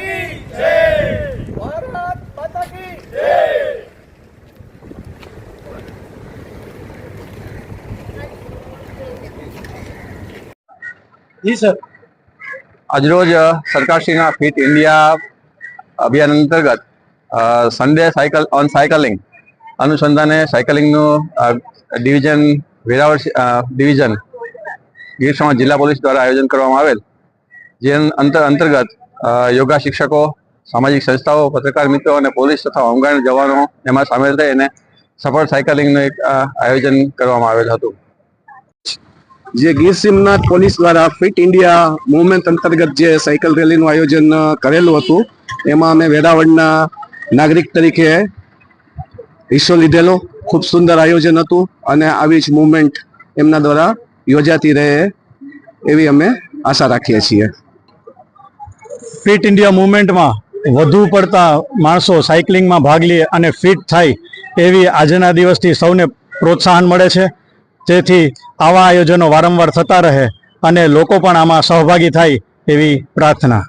કી જય ભારત માતા જય જી, સર. આજરોજ સરકારશ્રીના ફિટ ઇન્ડિયા અભિયાન અંતર્ગત સન્ડે સાયકલ ઓન સાયકલિંગ અનુસંધાને સાયકલિંગનું ડિવિઝન વેરાવળ ડિવિઝન ગીર જિલ્લા પોલીસ દ્વારા આયોજન કરવામાં આવેલ. જે અંતર, અંતર્ગત યોગા શિક્ષકો, સામાજિક સંસ્થાઓ, પત્રકાર મિત્રો અને પોલીસ તથા હોમગાર્ડ જવાનો એમાં સામેલ થઈ અને સફળ સાયકલિંગનું એક આયોજન કરવામાં આવેલ હતું. જે ગીર સોમનાથ પોલીસ દ્વારા ફિટ ઇન્ડિયા મુવમેન્ટ અંતર્ગત જે સાયકલ રેલીનું આયોજન કરેલું હતું, એમાં અમે વેરાવળના નાગરિક તરીકે હિસ્સો લીધેલો. ખૂબ સુંદર આયોજન હતું અને આવી જ મુવમેન્ટ એમના દ્વારા યોજાતી રહે એવી અમે આશા રાખીએ છીએ. ફિટ ઇન્ડિયા મુવમેન્ટમાં વધુ પડતા માણસો સાયકલિંગમાં ભાગ લે અને ફિટ થાય એવી આજના દિવસથી સૌને પ્રોત્સાહન મળે છે. જેથી આવા આયોજનો વારંવાર થતા રહે અને લોકો પણ આમાં સહભાગી થાય એવી પ્રાર્થના.